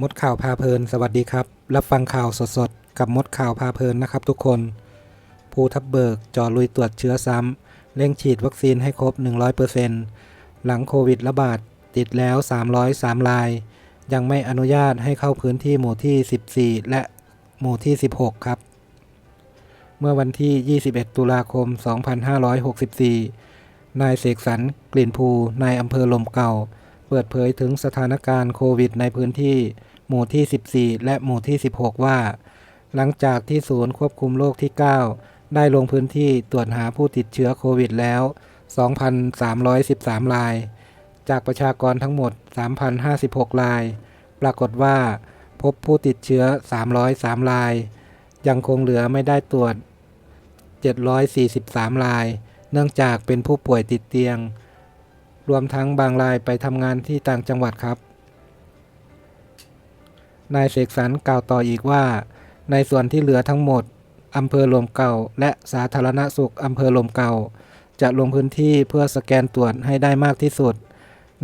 มดข่าวพาเพลิน สวัสดีครับ รับฟังข่าวสดๆ กับมดข่าวพาเพลินนะครับทุกคน ภูทับเบิกจอลุยตรวจเชื้อซ้ำเร่งฉีดวัคซีนให้ครบ 100%หลังโควิดระบาดติดแล้ว 303 ราย ยังไม่อนุญาตให้เข้าพื้นที่หมู่ที่ 14 และหมู่ที่ 16 ครับ เมื่อวันที่ 21 ตุลาคม 2564 นายเสกสรรกลิ่นภูนายอำเภอลมเก่า เปิดเผยถึงสถานการณ์โควิดในพื้นที่ หมู่ที่ 14 และหมู่ที่ 16 ว่า หลังจากที่ศูนย์ควบคุมโรคที่ 9 ได้ลงพื้นที่ตรวจหาผู้ติดเชื้อโควิดแล้ว 2,313 ราย จากประชากรทั้งหมด 3,056 ราย ปรากฏว่า พบผู้ติดเชื้อ 303 ราย ยังคงเหลือไม่ได้ตรวจ 743 ราย เนื่องจากเป็นผู้ป่วยติดเตียง รวมทั้งบางรายไปทำงานที่ต่างจังหวัดครับ นายเสกสรรกล่าวต่ออีกว่า ในส่วนที่เหลือทั้งหมดอำเภอลมเก่า และสาธารณสุขอำเภอลมเก่า จะลงพื้นที่เพื่อสแกนตรวจให้ได้มากที่สุด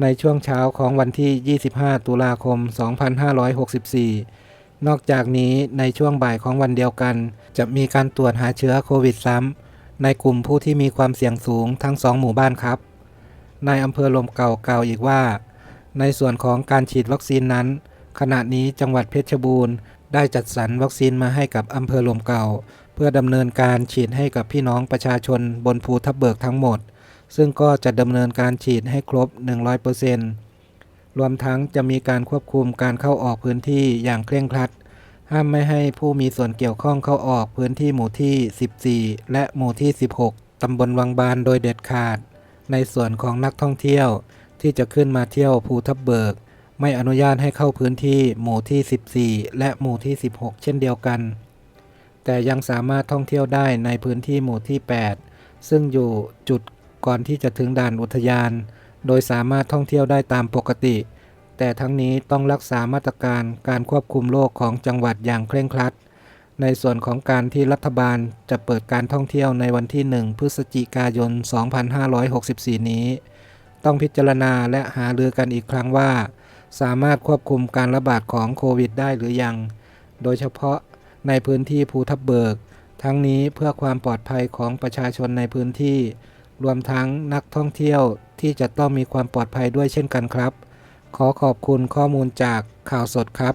ในช่วงเช้าของวันที่ 25 ตุลาคม 2564 นอกจากนี้ในช่วงบ่ายของวันเดียวกัน จะมีการตรวจหาเชื้อโควิดซ้ำในกลุ่มผู้ที่มีความเสี่ยงสูงทั้งสองหมู่บ้านครับ นายอำเภอลมเก่ากล่าวอีกว่า ในส่วนของการฉีดวัคซีนนั้น ขณะนี้จังหวัดเพชรบูรณ์ ได้จัดสรรวัคซีนมาให้กับอำเภอลมเก่า เพื่อดำเนินการฉีดให้กับพี่น้องประชาชนบนภูทับเบิกทั้งหมด ซึ่งก็จะดำเนินการฉีดให้ครบ 100%รวมทั้งจะมีการควบคุมการเข้าออกพื้นที่อย่างเคร่งครัดห้ามไม่ให้ผู้มีส่วนเกี่ยวข้องเข้าออกพื้นที่หมู่ที่ 14 และหมู่ที่ 16 ตำบลวังบานโดยเด็ดขาด ในส่วนของนักท่องเที่ยวที่จะขึ้นมาเที่ยวภูทับเบิก ไม่อนุญาตให้เข้าพื้นที่หมู่ที่ 14 และหมู่ที่ 16 เช่นเดียวกัน แต่ยังสามารถท่องเที่ยวได้ในพื้นที่หมู่ที่ 8 ซึ่งอยู่จุดก่อนที่จะถึงด่านอุทยาน โดยสามารถท่องเที่ยวได้ตามปกติ แต่ทั้งนี้ต้องรักษามาตรการการควบคุมโรคของจังหวัดอย่างเคร่งครัด ในส่วนของการที่รัฐบาลจะเปิดการท่องเที่ยวในวันที่ 1 พฤศจิกายน 2564 นี้ ต้องพิจารณาและหารือกันอีกครั้งว่า สามารถควบคุมการระบาดของโควิดได้หรือยัง โดยเฉพาะในพื้นที่ภูทับเบิก ทั้งนี้เพื่อความปลอดภัยของประชาชนในพื้นที่ รวมทั้งนักท่องเที่ยวที่จะต้องมีความปลอดภัยด้วยเช่นกันครับ ขอขอบคุณข้อมูลจากข่าวสดครับ